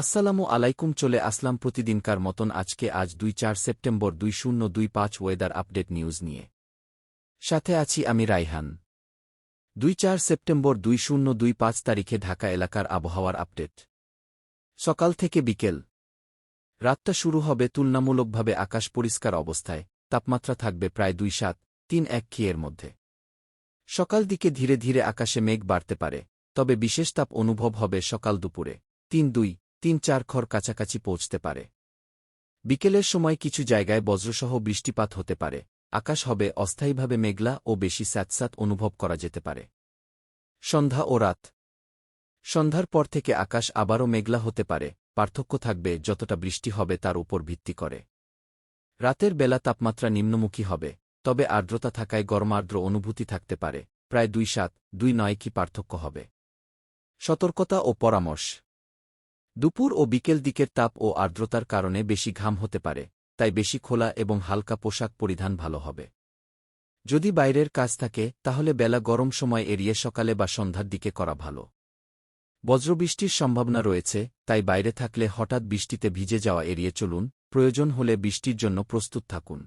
আসসালামু আলাইকুম, চলে আসলাম প্রতিদিনকার মতন আজকে আজ দুই চার সেপ্টেম্বর দুই শূন্য দুই পাঁচ ওয়েদার আপডেট নিউজ নিয়ে। সাথে আছি আমি রাইহান দুই চার সেপ্টেম্বর দুই শূন্য দুই পাঁচ তারিখে ঢাকা এলাকার আবহাওয়ার আপডেট। সকাল থেকে বিকেল। রাতটা শুরু হবে তুলনামূলকভাবে আকাশ পরিষ্কার অবস্থায়, তাপমাত্রা থাকবে প্রায় দুই সাত, তিন এক খিয়ের মধ্যে। সকাল দিকে ধীরে ধীরে আকাশে মেঘ বাড়তে পারে, তবে বিশেষ তাপ অনুভব হবে সকাল দুপুরে, তিন দুই তিন চার খর কাছাকাছি পৌঁছতে পারে। বিকেলের সময় কিছু জায়গায় বজ্রসহ বৃষ্টিপাত হতে পারে। আকাশ হবে অস্থায়ীভাবে মেঘলা ও বেশি স্যাঁতস্যাঁত অনুভব করা যেতে পারে। সন্ধ্যা ও রাত। সন্ধ্যার পর থেকে আকাশ আবারও মেঘলা হতে পারে। পার্থক্য থাকবে যতটা বৃষ্টি হবে তার উপর ভিত্তি করে। রাতের বেলা তাপমাত্রা নিম্নমুখী হবে, তবে আর্দ্রতা থাকায় গরমার্দ্র অনুভূতি থাকতে পারে। প্রায় দুই সাত দুই নয় কি পার্থক্য হবে। সতর্কতা ও পরামর্শ। দুপুর ও বিকেল দিকের তাপ ও আর্দ্রতার কারণে বেশি ঘাম হতে পারে, তাই বেশি খোলা এবং হালকা পোশাক পরিধান ভালো হবে। যদি বাইরের কাজ থাকে, তাহলে বেলা গরম সময় এড়িয়ে সকালে বা সন্ধ্যার দিকে করা ভালো। বজ্রবৃষ্টির সম্ভাবনা রয়েছে, তাই বাইরে থাকলে হঠাৎ বৃষ্টিতে ভিজে যাওয়া এড়িয়ে চলুন, প্রয়োজন হলে বৃষ্টির জন্য প্রস্তুত থাকুন।